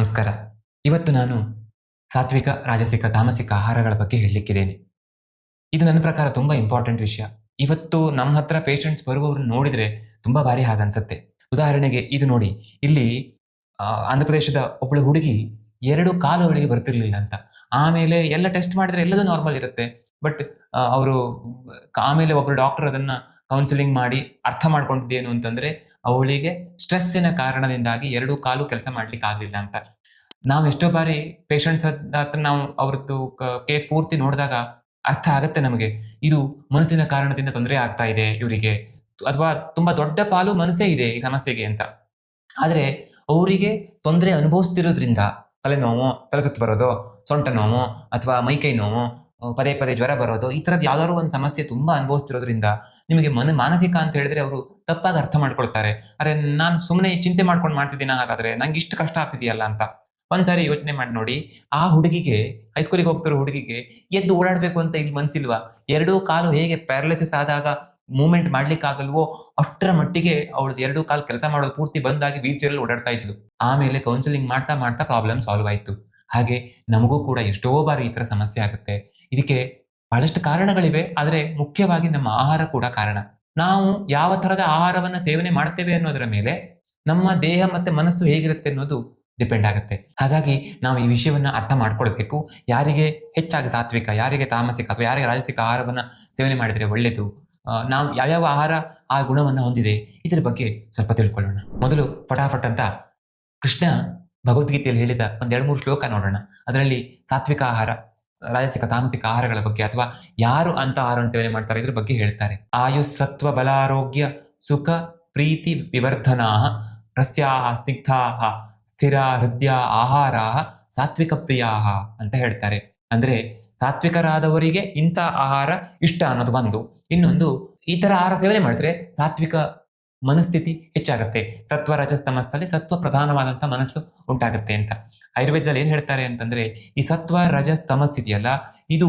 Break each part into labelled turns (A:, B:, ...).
A: ನಮಸ್ಕಾರ. ಇವತ್ತು ನಾನು ಸಾತ್ವಿಕ, ರಾಜಸಿಕ, ತಾಮಸಿಕ ಆಹಾರಗಳ ಬಗ್ಗೆ ಹೇಳಲಿಕ್ಕಿದ್ದೇನೆ. ಇದು ನನ್ನ ಪ್ರಕಾರ ತುಂಬಾ ಇಂಪಾರ್ಟೆಂಟ್ ವಿಷಯ. ಇವತ್ತು ನಮ್ಮ ಹತ್ರ ಪೇಷಂಟ್ಸ್ ಬರುವವರು ನೋಡಿದ್ರೆ ತುಂಬಾ ಬಾರಿ ಹಾಗನ್ಸತ್ತೆ ಉದಾಹರಣೆಗೆ ಇದು ನೋಡಿ, ಇಲ್ಲಿ ಆಂಧ್ರಪ್ರದೇಶದ ಆಂಧ್ರ ಪ್ರದೇಶದ ಒಬ್ಬಳು ಹುಡುಗಿ ಎರಡು ಕಾಲು ಅವಳಿಗೆ ಬರ್ತಿರ್ಲಿಲ್ಲ ಅಂತ. ಆಮೇಲೆ ಎಲ್ಲ ಟೆಸ್ಟ್ ಮಾಡಿದ್ರೆ ಎಲ್ಲದೂ ನಾರ್ಮಲ್ ಇರುತ್ತೆ. ಬಟ್ ಅವರು ಆಮೇಲೆ ಒಬ್ರು ಡಾಕ್ಟರ್ ಅದನ್ನ ಕೌನ್ಸಿಲಿಂಗ್ ಮಾಡಿ ಅರ್ಥ ಮಾಡ್ಕೊಂಡಿದ್ದೇನು ಅಂತಂದ್ರೆ ಅವಳಿಗೆ ಸ್ಟ್ರೆಸ್ಸಿನ ಕಾರಣದಿಂದಾಗಿ ಎರಡು ಕಾಲು ಕೆಲಸ ಮಾಡ್ಲಿಕ್ಕೆ ಆಗಲಿಲ್ಲ ಅಂತ. ನಾವು ಎಷ್ಟೋ ಬಾರಿ ಪೇಷಂಟ್ಸ್ ಹತ್ರ ನಾವು ಅವ್ರದ್ದು ಕೇಸ್ ಪೂರ್ತಿ ನೋಡಿದಾಗ ಅರ್ಥ ಆಗತ್ತೆ ನಮಗೆ. ಇದು ಮನಸ್ಸಿನ ಕಾರಣದಿಂದ ತೊಂದರೆ ಆಗ್ತಾ ಇದೆ ಇವರಿಗೆ. ಅಥವಾ ತುಂಬಾ ದೊಡ್ಡ ಪಾಲು ಮನಸ್ಸೇ ಇದೆ ಈ ಸಮಸ್ಯೆಗೆ ಅಂತ. ಆದ್ರೆ ಅವರಿಗೆ ತೊಂದರೆ ಅನುಭವಿಸ್ತಿರೋದ್ರಿಂದ ತಲೆನೋವು ತಲೆ ಸುತ್ತು ಬರೋದು, ಸೊಂಟ ನೋವು, ಅಥವಾ ಮೈಕೈ ನೋವು, ಪದೇ ಪದೇ ಜ್ವರ ಬರೋದು, ಈ ತರದ್ ಯಾವ್ದಾದ್ರು ಒಂದು ಸಮಸ್ಯೆ ತುಂಬಾ ಅನುಭವಿಸ್ತಿರೋದ್ರಿಂದ ನಿಮಗೆ ಮನ, ಮಾನಸಿಕ ಅಂತ ಹೇಳಿದ್ರೆ ಅವರು ತಪ್ಪಾಗಿ ಅರ್ಥ ಮಾಡ್ಕೊಳ್ತಾರೆ. ಅರೆ, ನಾನು ಸುಮ್ಮನೆ ಚಿಂತೆ ಮಾಡ್ಕೊಂಡು ಮಾಡ್ತಿದ್ದೀನಿ? ಹಾಗಾದ್ರೆ ನಂಗೆ ಇಷ್ಟು ಕಷ್ಟ ಆಗ್ತಿದೆಯಲ್ಲ ಅಂತ. ಒಂದ್ಸಾರಿ ಯೋಚನೆ ಮಾಡಿ ನೋಡಿ, ಆ ಹುಡುಗಿಗೆ ಹೈಸ್ಕೂಲಿಗೆ ಹೋಗ್ತಿರೋ ಹುಡುಗಿಗೆ ಎದ್ದು ಓಡಾಡಬೇಕು ಅಂತ ಇಲ್ಲಿ ಮನ್ಸಿಲ್ವಾ? ಎರಡೂ ಕಾಲು ಹೇಗೆ ಪ್ಯಾರಲಿಸಿಸ್ ಆದಾಗ ಮೂವ್ಮೆಂಟ್ ಮಾಡ್ಲಿಕ್ಕಾಗಲ್ವೋ? ಅಷ್ಟರ ಮಟ್ಟಿಗೆ ಅವಳದ್ದು ಎರಡು ಕಾಲು ಕೆಲಸ ಮಾಡೋದು ಪೂರ್ತಿ ಬಂದಾಗಿ ಅಲ್ಲಿ ಓಡಾಡ್ತಾ ಇದ್ಲು. ಆಮೇಲೆ ಕೌನ್ಸಿಲಿಂಗ್ ಮಾಡ್ತಾ ಮಾಡ್ತಾ ಪ್ರಾಬ್ಲಮ್ ಸಾಲ್ವ್ ಆಯ್ತು. ಹಾಗೆ ನಮಗೂ ಕೂಡ ಎಷ್ಟೋ ಬಾರಿ ಈ ತರ ಸಮಸ್ಯೆ ಆಗುತ್ತೆ. ಇದಕ್ಕೆ ಬಹಳಷ್ಟು ಕಾರಣಗಳಿವೆ, ಆದರೆ ಮುಖ್ಯವಾಗಿ ನಮ್ಮ ಆಹಾರ ಕೂಡ ಕಾರಣ. ನಾವು ಯಾವ ತರದ ಆಹಾರವನ್ನ ಸೇವನೆ ಮಾಡ್ತೇವೆ ಅನ್ನೋದರ ಮೇಲೆ ನಮ್ಮ ದೇಹ ಮತ್ತೆ ಮನಸ್ಸು ಹೇಗಿರುತ್ತೆ ಅನ್ನೋದು ಡಿಪೆಂಡ್ ಆಗುತ್ತೆ. ಹಾಗಾಗಿ ನಾವು ಈ ವಿಷಯವನ್ನ ಅರ್ಥ ಮಾಡ್ಕೊಳ್ಬೇಕು. ಯಾರಿಗೆ ಹೆಚ್ಚಾಗಿ ಸಾತ್ವಿಕ, ಯಾರಿಗೆ ತಾಮಸಿಕ ಅಥವಾ ಯಾರಿಗೆ ರಾಜಸಿಕ ಆಹಾರವನ್ನ ಸೇವನೆ ಮಾಡಿದ್ರೆ ಒಳ್ಳೆಯದು ನಾವು ಯಾವ್ಯಾವ ಆಹಾರ ಆ ಗುಣವನ್ನ ಹೊಂದಿದೆ ಇದರ ಬಗ್ಗೆ ಸ್ವಲ್ಪ ತಿಳ್ಕೊಳ್ಳೋಣ. ಮೊದಲು ಫಟಾಫಟ್ ಅಂತ ಕೃಷ್ಣ ಭಗವದ್ಗೀತೆಯಲ್ಲಿ ಹೇಳಿದ ಒಂದ್ ಎರಡು ಮೂರು ಶ್ಲೋಕ ನೋಡೋಣ. ಅದರಲ್ಲಿ ಸಾತ್ವಿಕ ಆಹಾರ ರಾಜಸಿಕ ತಾಮಸಿಕ ಆಹಾರಗಳ ಬಗ್ಗೆ ಅಥವಾ ಯಾರು ಅಂತ ಆಹಾರವನ್ನು ಸೇವನೆ ಮಾಡ್ತಾರೆ, ಇದ್ರ ಬಗ್ಗೆ ಹೇಳ್ತಾರೆ. ಆಯುಸ್ಸತ್ವ ಬಲಾರೋಗ್ಯ, ಸುಖ, ಪ್ರೀತಿ, ವಿವರ್ಧನಾ, ರಸ್ಯಾ, ಸ್ನಿಗ್ಧಾ, ಸ್ಥಿರ, ಹೃದಯ, ಆಹಾರ, ಸಾತ್ವಿಕ ಪ್ರಿಯಾ ಅಂತ ಹೇಳ್ತಾರೆ. ಅಂದ್ರೆ ಸಾತ್ವಿಕರಾದವರಿಗೆ ಇಂಥ ಆಹಾರ ಇಷ್ಟ ಅನ್ನೋದು ಒಂದು. ಇನ್ನೊಂದು, ಈ ತರ ಆಹಾರ ಸೇವನೆ ಮಾಡಿದ್ರೆ ಸಾತ್ವಿಕ ಮನಸ್ಥಿತಿ ಹೆಚ್ಚಾಗುತ್ತೆ. ಸತ್ವ ರಜಸ್ತಮಸ್ಸಲ್ಲಿ ಸತ್ವ ಪ್ರಧಾನವಾದಂತ ಮನಸ್ಸು ಉಂಟಾಗುತ್ತೆ ಅಂತ. ಆಯುರ್ವೇದದಲ್ಲಿ ಏನ್ ಹೇಳ್ತಾರೆ ಅಂತಂದ್ರೆ, ಈ ಸತ್ವ, ರಜಸ್, ತಮಸ್ ಇದೆಯಲ್ಲ, ಇದು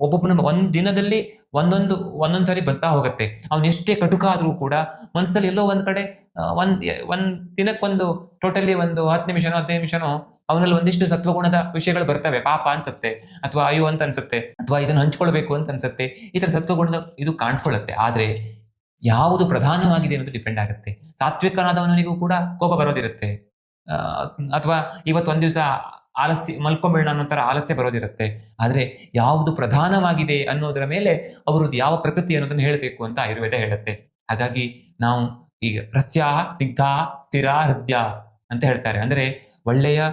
A: ಒಬ್ಬೊಬ್ಬನ ಒಂದ್ ದಿನದಲ್ಲಿ ಒಂದೊಂದು, ಒಂದೊಂದ್ ಸಾರಿ ಬರ್ತಾ ಹೋಗುತ್ತೆ. ಅವ್ನು ಎಷ್ಟೇ ಕಟುಕ ಆದ್ರೂ ಕೂಡ ಮನಸ್ಸಲ್ಲಿ ಎಲ್ಲೋ ಒಂದ್ ಕಡೆ ಒಂದ್ ಒಂದ್ ದಿನಕ್ಕೊಂದು, ಟೋಟಲಿ ಒಂದು ಹತ್ತು ನಿಮಿಷನೋ, ಹದಿನೈದು ನಿಮಿಷನೋ, ಅವನಲ್ಲಿ ಒಂದಿಷ್ಟು ಸತ್ವಗುಣದ ವಿಷಯಗಳು ಬರ್ತವೆ. ಪಾಪ ಅನ್ಸುತ್ತೆ, ಅಥವಾ ಅಯ್ಯೋ ಅಂತ ಅನ್ಸುತ್ತೆ, ಅಥವಾ ಇದನ್ನ ಹಂಚ್ಕೊಳ್ಬೇಕು ಅಂತ ಅನ್ಸುತ್ತೆ, ಈ ತರ ಸತ್ವಗುಣದ ಇದು ಕಾಣಿಸ್ಕೊಳ್ಳುತ್ತೆ ಆದ್ರೆ ಯಾವುದು ಪ್ರಧಾನವಾಗಿದೆ ಅನ್ನೋದು ಡಿಪೆಂಡ್ ಆಗುತ್ತೆ. ಸಾತ್ವಿಕನಾದವನಿಗೂ ಕೂಡ ಕೋಪ ಬರೋದಿರುತ್ತೆ. ಅಥವಾ ಇವತ್ತು ಒಂದ್ ದಿವಸ ಆಲಸ್ಯ ಮಲ್ಕೊಂಬೇಡ ಅನ್ನೋ ತರ ಆಲಸ್ಯ ಬರೋದಿರುತ್ತೆ. ಆದ್ರೆ ಯಾವುದು ಪ್ರಧಾನವಾಗಿದೆ ಅನ್ನೋದರ ಮೇಲೆ ಅವರದ್ದು ಯಾವ ಪ್ರಕೃತಿ ಅನ್ನೋದನ್ನ ಹೇಳಬೇಕು ಅಂತ ಆಯುರ್ವೇದ ಹೇಳುತ್ತೆ. ಹಾಗಾಗಿ ನಾವು ಈಗ ರಸ್ಯ, ಸ್ನಿಗ್ಧ, ಸ್ಥಿರ, ಹೃದಯ ಅಂತ ಹೇಳ್ತಾರೆ. ಅಂದ್ರೆ ಒಳ್ಳೆಯ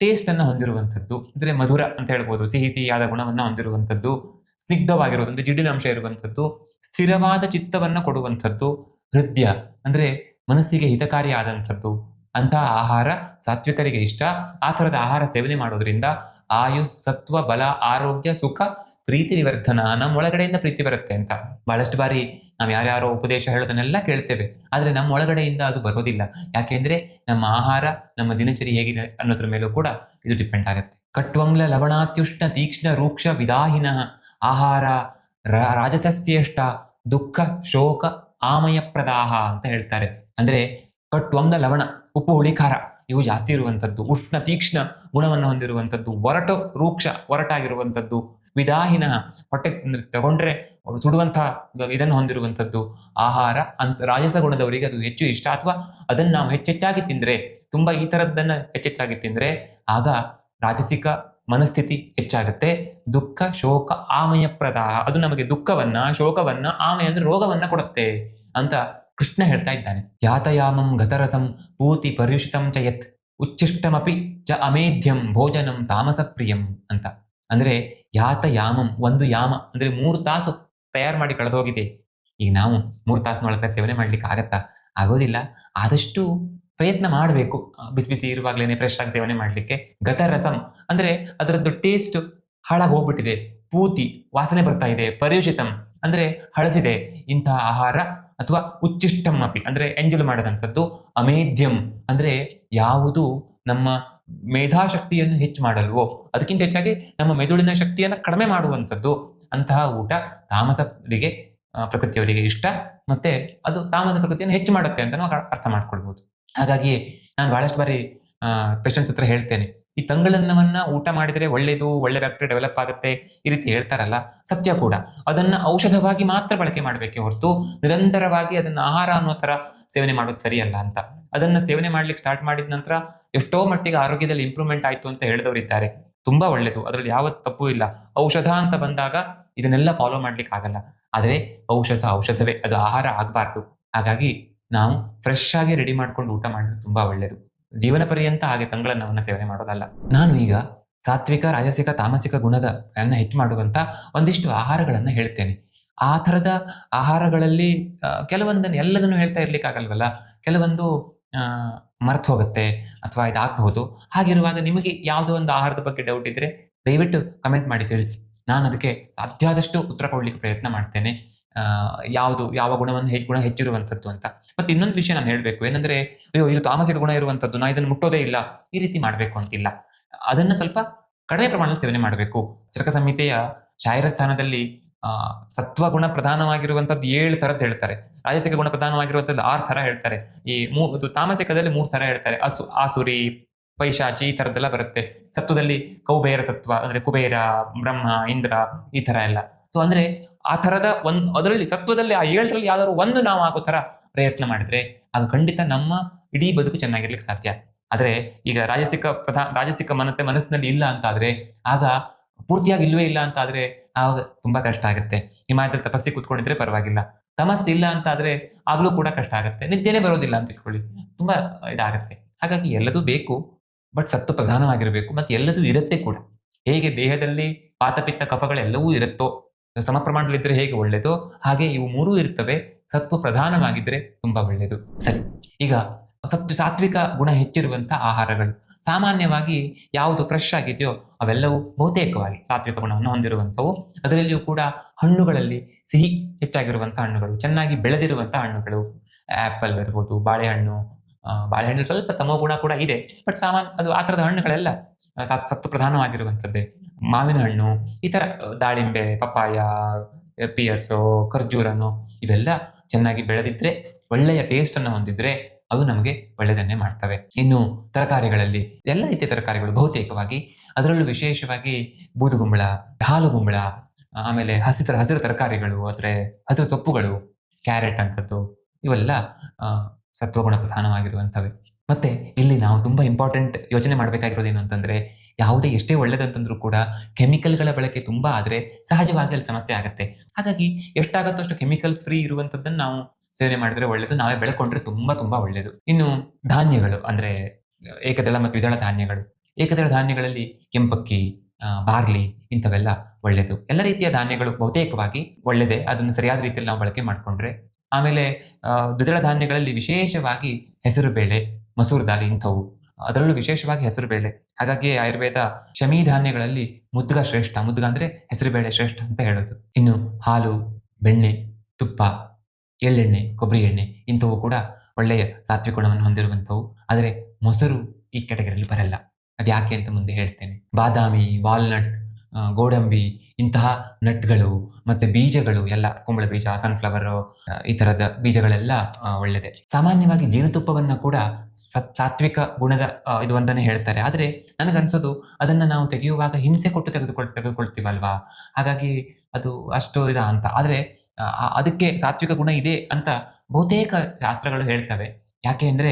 A: ಟೇಸ್ಟ್ ಅನ್ನ ಹೊಂದಿರುವಂಥದ್ದು. ಅಂದ್ರೆ ಮಧುರ ಅಂತ ಹೇಳ್ಬೋದು. ಸಿಹಿ ಸಿಹಿಯಾದ ಗುಣವನ್ನ ಹೊಂದಿರುವಂಥದ್ದು. ಸ್ನಿಗ್ಧವಾಗಿರೋದು ಅಂದ್ರೆ ಜಿಡ್ಡಿನ ಅಂಶ ಇರುವಂಥದ್ದು, ಸ್ಥಿರವಾದ ಚಿತ್ತವನ್ನ ಕೊಡುವಂಥದ್ದು, ಹೃದಯ, ಅಂದ್ರೆ ಮನಸ್ಸಿಗೆ ಹಿತಕಾರಿಯಾದಂಥದ್ದು. ಅಂತಹ ಆಹಾರ ಸಾತ್ವಿಕರಿಗೆ ಇಷ್ಟ. ಆ ತರದ ಆಹಾರ ಸೇವನೆ ಮಾಡೋದ್ರಿಂದ ಆಯುಸ್ ಸತ್ವ, ಬಲ, ಆರೋಗ್ಯ, ಸುಖ, ಪ್ರೀತಿ ನಿವರ್ಧನ, ನಮ್ಮ ಒಳಗಡೆಯಿಂದ ಪ್ರೀತಿ ಬರುತ್ತೆ ಅಂತ. ಬಹಳಷ್ಟು ಬಾರಿ ನಾವು ಯಾರ್ಯಾರೋ ಉಪದೇಶ ಹೇಳೋದನ್ನೆಲ್ಲ ಕೇಳ್ತೇವೆ. ಆದ್ರೆ ನಮ್ಮ ಒಳಗಡೆಯಿಂದ ಅದು ಬರೋದಿಲ್ಲ. ಯಾಕೆಂದ್ರೆ ನಮ್ಮ ಆಹಾರ, ನಮ್ಮ ದಿನಚರಿ ಹೇಗಿದೆ ಅನ್ನೋದ್ರ ಮೇಲೂ ಕೂಡ ಇದು ಡಿಪೆಂಡ್ ಆಗುತ್ತೆ. ಕಟ್ವಂಗ್ಲ ಲವಣಾತ್ಯುಷ್ಣ, ತೀಕ್ಷ್ಣ, ರೂಕ್ಷ, ವಿದಾಹಿನ. ಆಹಾರ ರಾಜಸಸ್ಯೇಷ್ಟ, ದುಃಖ, ಶೋಕ ಆಮಯ ಪ್ರದಾಹ ಅಂತ ಹೇಳ್ತಾರೆ. ಅಂದ್ರೆ ಕಟ್ವಂಗ ಲವಣ, ಉಪ್ಪು, ಹುಳಿ, ಖಾರ ಇವು ಜಾಸ್ತಿ ಇರುವಂತದ್ದು ಉಷ್ಣ, ತೀಕ್ಷ್ಣ ಗುಣವನ್ನು ಹೊಂದಿರುವಂಥದ್ದು. ಒರಟ, ರೂಕ್ಷ, ಒರಟಾಗಿರುವಂಥದ್ದು. ವಿದಾಹಿನ ಹೊಟ್ಟೆ ತಗೊಂಡ್ರೆ ಸುಡುವಂತಹ ಇದನ್ನು ಹೊಂದಿರುವಂಥದ್ದು. ಆಹಾರ ಅಂತ ರಾಜಸ ಗುಣದವರಿಗೆ ಅದು ಹೆಚ್ಚು ಇಷ್ಟ. ಅಥವಾ ಅದನ್ನು ನಾವು ಹೆಚ್ಚೆಚ್ಚಾಗಿ ತಿಂದರೆ, ತುಂಬಾ ಈ ಥರದ್ದನ್ನು ಹೆಚ್ಚೆಚ್ಚಾಗಿ ತಿಂದರೆ, ಆಗ ರಾಜಸಿಕ ಮನಸ್ಥಿತಿ ಹೆಚ್ಚಾಗುತ್ತೆ. ದುಃಖ, ಶೋಕ, ಆಮಯ ಪ್ರದಾಹ, ಅದು ನಮಗೆ ದುಃಖವನ್ನ, ಶೋಕವನ್ನ, ಆಮಯ ಅಂದ್ರೆ ರೋಗವನ್ನ ಕೊಡುತ್ತೆ ಅಂತ ಕೃಷ್ಣ ಹೇಳ್ತಾ ಇದ್ದಾನೆ. ಯಾತಯಾಮಂ ಗತರಸಂ ಪೂತಿ ಪರ್ಯುಷಿತಂ ಚ ಯತ್ ಉಚ್ಚಿಷ್ಟಮಪಿ ಚ ಅಮೇಧ್ಯಂ ಭೋಜನಂ ತಾಮಸ ಪ್ರಿಯಂ ಅಂತ. ಅಂದ್ರೆ ಯಾತಯಾಮಂ, ಒಂದು ಯಾಮ, ಅಂದ್ರೆ ಮೂರು ತಾಸು ತಯಾರು ಮಾಡಿ ಕಳೆದೋಗಿದೆ. ಈಗ ನಾವು ಮೂರು ತಾಸಿನೊಳಗೆ ಸೇವನೆ ಮಾಡ್ಲಿಕ್ಕೆ ಆಗತ್ತಾ ಆಗೋದಿಲ್ಲ. ಆದಷ್ಟು ಪ್ರಯತ್ನ ಮಾಡಬೇಕು. ಬಿಸಿ ಬಿಸಿ ಇರುವಾಗಲೇ ಫ್ರೆಶ್ ಆಗಿ ಸೇವನೆ ಮಾಡಲಿಕ್ಕೆ. ಗತ ರಸಂ ಅಂದ್ರೆ ಅದರದ್ದು ಟೇಸ್ಟ್ ಹಾಳಾಗಿ ಹೋಗ್ಬಿಟ್ಟಿದೆ ಪೂತಿ ವಾಸನೆ ಬರ್ತಾ ಇದೆ. ಪರ್ಯುಷಿತಂ ಅಂದ್ರೆ ಹಳಸಿದೆ. ಇಂತಹ ಆಹಾರ ಅಥವಾ ಉಚ್ಚಿಷ್ಟಂ ಅಪಿ ಅಂದ್ರೆ ಎಂಜಲ್ ಮಾಡದಂಥದ್ದು ಅಮೇಧ್ಯಂ ಅಂದ್ರೆ ಯಾವುದು ನಮ್ಮ ಮೇಧಾಶಕ್ತಿಯನ್ನು ಹೆಚ್ಚು ಮಾಡಲ್ವೋ. ಅದಕ್ಕಿಂತ ಹೆಚ್ಚಾಗಿ ನಮ್ಮ ಮೆದುಳಿನ ಶಕ್ತಿಯನ್ನ ಕಡಿಮೆ ಮಾಡುವಂಥದ್ದು. ಅಂತಹ ಊಟ ತಾಮಸರಿಗೆ ಪ್ರಕೃತಿಯವರಿಗೆ ಇಷ್ಟ. ಮತ್ತೆ ಅದು ತಾಮಸ ಪ್ರಕೃತಿಯನ್ನು ಹೆಚ್ಚು ಮಾಡುತ್ತೆ ಅಂತ ನಾವು ಅರ್ಥ ಮಾಡ್ಕೊಳ್ಬಹುದು ಹಾಗಾಗಿ ನಾನು ಬಹಳಷ್ಟು ಬಾರಿ ಪೇಷಂಟ್ಸ್ ಹತ್ರ ಹೇಳ್ತೇನೆ. ಈ ತಂಗಳನ್ನವನ್ನ ಊಟ ಮಾಡಿದ್ರೆ ಒಳ್ಳೇದು, ಒಳ್ಳೆ ಬ್ಯಾಕ್ಟೀರಿಯಾ ಡೆವಲಪ್ ಆಗುತ್ತೆ ಈ ರೀತಿ ಹೇಳ್ತಾರಲ್ಲ, ಸತ್ಯ ಕೂಡ. ಅದನ್ನ ಔಷಧವಾಗಿ ಮಾತ್ರ ಬಳಕೆ ಮಾಡಬೇಕೆ ಹೊರತು ನಿರಂತರವಾಗಿ ಅದನ್ನ ಆಹಾರ ಅನ್ನೋ ತರ ಸೇವನೆ ಮಾಡೋದು ಸರಿಯಲ್ಲ ಅಂತ. ಅದನ್ನ ಸೇವನೆ ಮಾಡ್ಲಿಕ್ಕೆ ಸ್ಟಾರ್ಟ್ ಮಾಡಿದ ನಂತರ ಎಷ್ಟೋ ಮಟ್ಟಿಗೆ ಆರೋಗ್ಯದಲ್ಲಿ ಇಂಪ್ರೂವ್ಮೆಂಟ್ ಆಯ್ತು ಅಂತ ಹೇಳಿದವರಿದ್ದಾರೆ ತುಂಬಾ ಒಳ್ಳೇದು. ಅದರಲ್ಲಿ ಯಾವ ತಪ್ಪು ಇಲ್ಲ. ಔಷಧ ಅಂತ ಬಂದಾಗ ಇದನ್ನೆಲ್ಲ ಫಾಲೋ ಮಾಡ್ಲಿಕ್ಕೆ ಆಗಲ್ಲ ಆದರೆ ಔಷಧ ಔಷಧವೇ. ಅದು ಆಹಾರ ಆಗಬಾರ್ದು. ಹಾಗಾಗಿ ನಾವು ಫ್ರೆಶ್ ಆಗಿ ರೆಡಿ ಮಾಡ್ಕೊಂಡು ಊಟ ಮಾಡಿದ್ರೆ ತುಂಬಾ ಒಳ್ಳೇದು. ಜೀವನ ಪರ್ಯಂತ ಹಾಗೆ ತಂಗಳನ್ನವನ್ನ ಸೇವನೆ ಮಾಡೋದಲ್ಲ. ನಾನು ಈಗ ಸಾತ್ವಿಕ, ರಾಜಸಿಕ, ತಾಮಸಿಕ ಗುಣದ ಅನ್ನ ಹೆಚ್ಚು ಮಾಡುವಂತ ಒಂದಿಷ್ಟು ಆಹಾರಗಳನ್ನ ಹೇಳ್ತೇನೆ. ಆ ಥರದ ಆಹಾರಗಳಲ್ಲಿ ಕೆಲವೊಂದನ್ನು ಎಲ್ಲದನ್ನು ಹೇಳ್ತಾ ಇರ್ಲಿಕ್ಕಾಗಲ್ವಲ್ಲ? ಕೆಲವೊಂದು ಮರ್ತು ಹೋಗುತ್ತೆ ಅಥವಾ ಇದಾಗಬಹುದು. ಹಾಗಿರುವಾಗ ನಿಮಗೆ ಯಾವುದೋ ಒಂದು ಆಹಾರದ ಬಗ್ಗೆ ಡೌಟ್ ಇದ್ರೆ ದಯವಿಟ್ಟು ಕಮೆಂಟ್ ಮಾಡಿ ತಿಳಿಸಿ. ನಾನು ಅದಕ್ಕೆ ಸಾಧ್ಯವಾದಷ್ಟು ಉತ್ತರ ಕೊಡ್ಲಿಕ್ಕೆ ಪ್ರಯತ್ನ ಮಾಡ್ತೇನೆ. ಯಾವುದು, ಯಾವ ಗುಣವನ್ನು ಗುಣ ಹೆಚ್ಚಿರುವಂಥದ್ದು ಅಂತ. ಮತ್ತೆ ಇನ್ನೊಂದು ವಿಷಯ ನಾನು ಹೇಳಬೇಕು, ಏನಂದ್ರೆ, ಅಯ್ಯೋ ಇದು ತಾಮಸಿಕ ಗುಣ ಇರುವಂಥದ್ದು, ನಾ ಇದನ್ನು ಮುಟ್ಟೋದೇ ಇಲ್ಲ, ಈ ರೀತಿ ಮಾಡಬೇಕು ಅಂತಿಲ್ಲ. ಅದನ್ನ ಸ್ವಲ್ಪ ಕಡಿಮೆ ಪ್ರಮಾಣದಲ್ಲಿ ಸೇವನೆ ಮಾಡಬೇಕು. ಚರಕ ಸಂಹಿತೆಯ ಶಾಯರ ಸ್ಥಾನದಲ್ಲಿ ಸತ್ವ ಗುಣ ಪ್ರಧಾನವಾಗಿರುವಂತದ್ದು ಏಳು ತರದ್ದು ಹೇಳ್ತಾರೆ. ರಾಜಸಿಕ ಗುಣ ಪ್ರಧಾನವಾಗಿರುವಂಥದ್ದು ಆರು ತರ ಹೇಳ್ತಾರೆ. ಈ ಮೂ ತಾಮಸಿಕದಲ್ಲಿ ಮೂರು ತರ ಹೇಳ್ತಾರೆ. ಅಸು, ಆಸುರಿ, ಪೈಶಾಚಿ ಈ ತರದ್ದೆಲ್ಲ ಬರುತ್ತೆ. ಸತ್ವದಲ್ಲಿ ಕೌಬೇರ ಸತ್ವ, ಅಂದ್ರೆ ಕುಬೇರ, ಬ್ರಹ್ಮ, ಇಂದ್ರ ಈ ತರ ಎಲ್ಲ. ಸೊ ಅಂದ್ರೆ ಆ ಥರದ ಒಂದು, ಅದರಲ್ಲಿ ಸತ್ವದಲ್ಲಿ ಆ ಏಳರಲ್ಲಿ ಯಾವ್ದಾದ್ರು ಒಂದು ನಾವು ಆಗೋ ತರ ಪ್ರಯತ್ನ ಮಾಡಿದ್ರೆ ಆಗ ಖಂಡಿತ ನಮ್ಮ ಇಡೀ ಬದುಕು ಚೆನ್ನಾಗಿರ್ಲಿಕ್ಕೆ ಸಾಧ್ಯ. ಆದ್ರೆ ಈಗ ರಾಜಸಿಕ ಪ್ರಧಾನ ರಾಜಸಿಕ ಮನತೆ, ಮನಸ್ಸಿನಲ್ಲಿ ಇಲ್ಲ ಅಂತ ಆದ್ರೆ ಆಗ ಪೂರ್ತಿಯಾಗಿ ಇಲ್ವೇ ಇಲ್ಲ ಅಂತ ಆದ್ರೆ ಆವಾಗ ತುಂಬಾ ಕಷ್ಟ ಆಗುತ್ತೆ. ಹಿಮಾಲಯದಲ್ಲಿ ತಪಸ್ಸಿ ಕೂತ್ಕೊಂಡಿದ್ರೆ ಪರವಾಗಿಲ್ಲ. ತಮಸ್ಸು ಇಲ್ಲ ಅಂತ ಆದ್ರೆ ಆಗ್ಲೂ ಕೂಡ ಕಷ್ಟ ಆಗುತ್ತೆ. ನಿದ್ದೆನೆ ಬರೋದಿಲ್ಲ ಅಂತ ಇಟ್ಕೊಳ್ಳಿ. ತುಂಬಾ ಇದಾಗತ್ತೆ. ಹಾಗಾಗಿ ಎಲ್ಲದೂ ಬೇಕು, ಬಟ್ ಸತ್ತು ಪ್ರಧಾನವಾಗಿರಬೇಕು. ಮತ್ತೆ ಎಲ್ಲದೂ ಇರುತ್ತೆ ಕೂಡ. ಹೇಗೆ ದೇಹದಲ್ಲಿ ಪಾತಪಿತ್ತ ಕಫಗಳೆಲ್ಲವೂ ಇರುತ್ತೋ ಸಮ ಪ್ರಮಾಣದಲ್ಲಿದ್ರೆ ಹೇಗೆ ಒಳ್ಳೇದು ಹಾಗೆ ಇವು ಮೂರೂ ಇರ್ತವೆ. ಸತ್ವ ಪ್ರಧಾನವಾಗಿದ್ರೆ ತುಂಬಾ ಒಳ್ಳೇದು ಸರಿ, ಈಗ ಸತ್ವ ಸಾತ್ವಿಕ ಗುಣ ಹೆಚ್ಚಿರುವಂತಹ ಆಹಾರಗಳು. ಸಾಮಾನ್ಯವಾಗಿ ಯಾವುದು ಫ್ರೆಶ್ ಆಗಿದೆಯೋ ಅವೆಲ್ಲವೂ ಬಹುತೇಕವಾಗಿ ಸಾತ್ವಿಕ ಗುಣವನ್ನು ಹೊಂದಿರುವಂಥವು. ಅದರಲ್ಲಿಯೂ ಕೂಡ ಹಣ್ಣುಗಳಲ್ಲಿ ಸಿಹಿ ಹೆಚ್ಚಾಗಿರುವಂತಹ ಹಣ್ಣುಗಳು, ಚೆನ್ನಾಗಿ ಬೆಳೆದಿರುವಂತಹ ಹಣ್ಣುಗಳು. ಆಪಲ್ ಇರ್ಬೋದು, ಬಾಳೆಹಣ್ಣು ಬಾಳೆಹಣ್ಣು ಸ್ವಲ್ಪ ತಮೋ ಗುಣ ಕೂಡ ಇದೆ. ಬಟ್ ಸಾಮಾನ್ಯ, ಅದು ಆ ಥರದ ಹಣ್ಣುಗಳೆಲ್ಲ. ಸತ್ ಸತ್ತು ಪ್ರಧಾನವಾಗಿರುವಂಥದ್ದೇ. ಮಾವಿನ ಹಣ್ಣು ಈ ತರ ದಾಳಿಂಬೆ, ಪಪ್ಪಾಯ ಪಿಯರ್ಸು ಖರ್ಜೂರನು ಇವೆಲ್ಲ ಚೆನ್ನಾಗಿ ಬೆಳೆದಿದ್ರೆ, ಒಳ್ಳೆಯ ಟೇಸ್ಟ್ ಅನ್ನು ಹೊಂದಿದ್ರೆ ಅದು ನಮಗೆ ಒಳ್ಳೆಯದನ್ನೇ ಮಾಡ್ತವೆ. ಇನ್ನು ತರಕಾರಿಗಳಲ್ಲಿ, ಎಲ್ಲ ರೀತಿಯ ತರಕಾರಿಗಳು ಬಹುತೇಕವಾಗಿ, ಅದರಲ್ಲೂ ವಿಶೇಷವಾಗಿ ಬೂದುಗುಂಬಳ, ಹಾಲುಗುಂಬಳ ಆಮೇಲೆ ಹಸಿರು ಹಸಿರು ತರಕಾರಿಗಳು ಅಂದರೆ ಹಸಿರು ಸೊಪ್ಪುಗಳು, ಕ್ಯಾರೆಟ್ ಅಂತದ್ದು ಇವೆಲ್ಲ ಸತ್ವಗುಣ ಪ್ರಧಾನವಾಗಿರುವಂಥವೆ. ಮತ್ತೆ ಇಲ್ಲಿ ನಾವು ತುಂಬಾ ಇಂಪಾರ್ಟೆಂಟ್ ಯೋಚನೆ ಮಾಡಬೇಕಾಗಿರೋದು ಏನು ಅಂತಂದ್ರೆ ಯಾವುದೇ ಎಷ್ಟೇ ಒಳ್ಳೆಯದಂತಂದ್ರೂ ಕೂಡ ಕೆಮಿಕಲ್ಗಳ ಬಳಕೆ ತುಂಬಾ ಆದ್ರೆ ಸಹಜವಾಗಿ ಅಲ್ಲಿ ಸಮಸ್ಯೆ ಆಗುತ್ತೆ. ಹಾಗಾಗಿ ಎಷ್ಟಾಗುತ್ತೋ ಅಷ್ಟು ಕೆಮಿಕಲ್ಸ್ ಫ್ರೀ ಇರುವಂತದ್ದನ್ನ ನಾವು ಸೇವನೆ ಮಾಡಿದ್ರೆ ಒಳ್ಳೆಯದು ನಾವೇ ಬೆಳ್ಕೊಂಡ್ರೆ ತುಂಬಾ ತುಂಬಾ ಒಳ್ಳೆಯದು ಇನ್ನು ಧಾನ್ಯಗಳು ಅಂದ್ರೆ ಏಕದಳ ಮತ್ತು ದ್ವಿದಳ ಧಾನ್ಯಗಳು. ಏಕದಳ ಧಾನ್ಯಗಳಲ್ಲಿ ಕೆಂಪಕ್ಕಿ ಬಾರ್ಲಿ ಇಂಥವೆಲ್ಲ ಒಳ್ಳೆಯದು ಎಲ್ಲ ರೀತಿಯ ಧಾನ್ಯಗಳು ಬಹುತೇಕವಾಗಿ ಒಳ್ಳೆಯದೇ ಅದನ್ನು ಸರಿಯಾದ ರೀತಿಯಲ್ಲಿ ನಾವು ಬಳಕೆ ಮಾಡಿಕೊಂಡ್ರೆ ಆಮೇಲೆ ದ್ವಿದಳ ಧಾನ್ಯಗಳಲ್ಲಿ ವಿಶೇಷವಾಗಿ ಹೆಸರು ಬೇಳೆ ಮಸೂರ್ ದಾಲಿ ಇಂಥವು ಅದರಲ್ಲೂ ವಿಶೇಷವಾಗಿ ಹೆಸರು ಬೇಳೆ ಹಾಗಾಗಿ ಆಯುರ್ವೇದ ಶಮಿ ಧಾನ್ಯಗಳಲ್ಲಿ ಮುದ್ಗ ಶ್ರೇಷ್ಠ. ಮುದ್ಗ ಅಂದ್ರೆ ಹೆಸರು ಬೇಳೆ ಶ್ರೇಷ್ಠ ಅಂತ ಹೇಳೋದು. ಇನ್ನು ಹಾಲು, ಬೆಣ್ಣೆ, ತುಪ್ಪ, ಎಳ್ಳೆಣ್ಣೆ, ಕೊಬ್ಬರಿ ಎಣ್ಣೆ ಇಂಥವು ಕೂಡ ಒಳ್ಳೆಯ ಸಾತ್ವಿಕ ಗುಣವನ್ನು ಹೊಂದಿರುವಂಥವು. ಆದರೆ ಮೊಸರು ಈ ಕೆಟಗರಿಯಲ್ಲಿ ಬರಲ್ಲ. ಅದ್ಯಾಕೆ ಅಂತ ಮುಂದೆ ಹೇಳ್ತೇನೆ. ಬಾದಾಮಿ, ವಾಲ್ನಟ್ ಗೋಡಂಬಿ, ಇಂತಹ ನಟ್ಗಳು ಮತ್ತೆ ಬೀಜಗಳು ಎಲ್ಲ, ಕುಂಬಳ ಬೀಜ ಸನ್ಫ್ಲವರ್ ಈ ತರದ ಬೀಜಗಳೆಲ್ಲ ಒಳ್ಳೆದೆ. ಸಾಮಾನ್ಯವಾಗಿ ಜೇನುತುಪ್ಪವನ್ನ ಕೂಡ ಸತ್, ಸಾತ್ವಿಕ ಗುಣದ ಇದು ಅಂತಾನೆ ಹೇಳ್ತಾರೆ. ಆದ್ರೆ ನನಗನ್ಸೋದು ಅದನ್ನ ನಾವು ತೆಗೆಯುವಾಗ ಹಿಂಸೆ ಕೊಟ್ಟು ತೆಗೆದುಕೊಳ್, ತೆಗೆದುಕೊಳ್ತೀವಲ್ವಾ? ಹಾಗಾಗಿ ಅದು ಅಷ್ಟು ಇದ ಅಂತ. ಆದ್ರೆ ಅದಕ್ಕೆ ಸಾತ್ವಿಕ ಗುಣ ಇದೆ ಅಂತ ಬಹುತೇಕ ಶಾಸ್ತ್ರಗಳು ಹೇಳ್ತವೆ. ಯಾಕೆ ಅಂದ್ರೆ